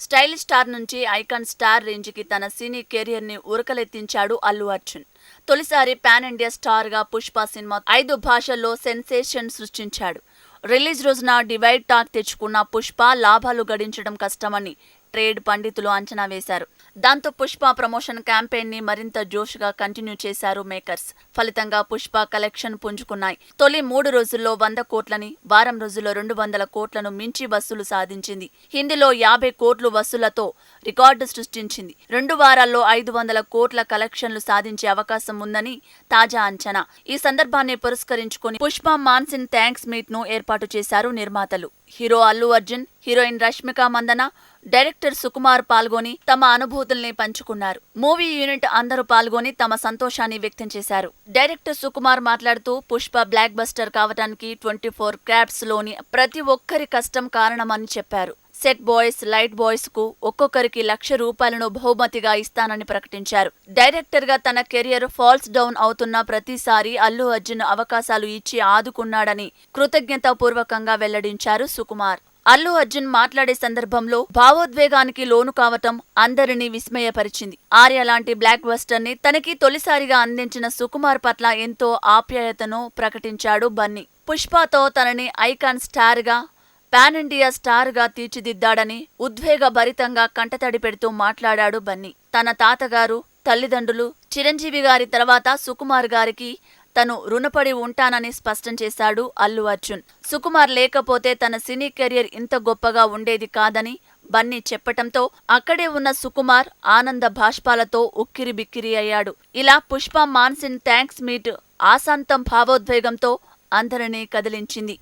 Style star నుంచి icon star రేంజ్కి తన సినీ కెరియర్ని ఉరకలెత్తించాడు అల్లు అర్జున్. తొలిసారి పాన్ ఇండియా స్టార్గా పుష్ప సినిమా ఐదు భాషల్లో సెన్సేషన్ సృష్టించాడు. రిలీజ్ రోజున డివైడ్ టాక్ తెచ్చుకున్న పుష్ప లాభాలు గడించడం కష్టమని ట్రేడ్ పండితులు అంచనా వేశారు. దాంతో పుష్ప ప్రమోషన్ క్యాంపెయిన్ని మరింత జోష్గా కంటిన్యూ చేశారు మేకర్స్. ఫలితంగా పుష్ప కలెక్షన్ పుంజుకున్నాయి. తొలి మూడు రోజుల్లో వంద కోట్లని వారం రోజుల్లో రెండు వందల కోట్లను మించి వసూలు సాధించింది. హిందీలో యాభై కోట్లు వసూలతో రికార్డు సృష్టించింది. రెండు వారాల్లో ఐదు వందల కోట్ల కలెక్షన్లు సాధించే అవకాశం ఉందని తాజా అంచనా. ఈ సందర్భాన్ని పురస్కరించుకుని పుష్ప మాన్సిన్ థ్యాంక్స్ మీట్ను ఏర్పాటు చేశారు నిర్మాతలు. Hero Allu Arjun heroine Rashmika Mandanna director Sukumar పాల్గొని తమ అనుభూతుల్ని పంచుకున్నారు. మూవీ యూనిట్ అందరూ పాల్గొని తమ సంతోషాన్ని వ్యక్తం చేశారు. డైరెక్టర్ సుకుమార్ మాట్లాడుతూ పుష్ప బ్లాక్ బస్టర్ కావటానికి ట్వంటీ ఫోర్ క్రాప్స్లోని ప్రతి ఒక్కరి కష్టం కారణమని చెప్పారు. సెట్ బాయ్స్ లైట్ బాయ్స్కు ఒక్కొక్కరికి లక్ష రూపాయలను బహుమతిగా ఇస్తానని ప్రకటించారు. డైరెక్టర్గా తన కెరియర్ ఫాల్స్ డౌన్ అవుతున్న ప్రతిసారి అల్లు అర్జున్ అవకాశాలు ఇచ్చి ఆదుకున్నాడని కృతజ్ఞతాపూర్వకంగా వెల్లడించారు సుకుమార్. అల్లు అర్జున్ మాట్లాడే సందర్భంలో భావోద్వేగానికి లోను కావటం అందరినీ విస్మయపరిచింది. ఆర్య లాంటి బ్లాక్ బస్టర్ని తనకి తొలిసారిగా అందించిన సుకుమార్ పట్ల ఎంతో ఆప్యాయతను ప్రకటించాడు బన్నీ. పుష్పతో తనని ఐకాన్ స్టార్గా పాన్ ఇండియా స్టార్గా తీర్చిదిద్దాడని ఉద్వేగభరితంగా కంటతడి పెడుతూ మాట్లాడాడు బన్నీ. తన తాతగారు తల్లిదండ్రులు చిరంజీవి గారి తర్వాత సుకుమార్ గారికి తను రుణపడి ఉంటానని స్పష్టం చేశాడు అల్లు అర్జున్. సుకుమార్ లేకపోతే తన సినీ కెరియర్ ఇంత గొప్పగా ఉండేది కాదని బన్నీ చెప్పటంతో అక్కడే ఉన్న సుకుమార్ ఆనంద భాష్పాలతో ఉక్కిరి బిక్కిరి అయ్యాడు. ఇలా పుష్ప మాన్సిన్ థ్యాంక్స్ మీట్ ఆశాంతం భావోద్వేగంతో అందరినీ కదిలించింది.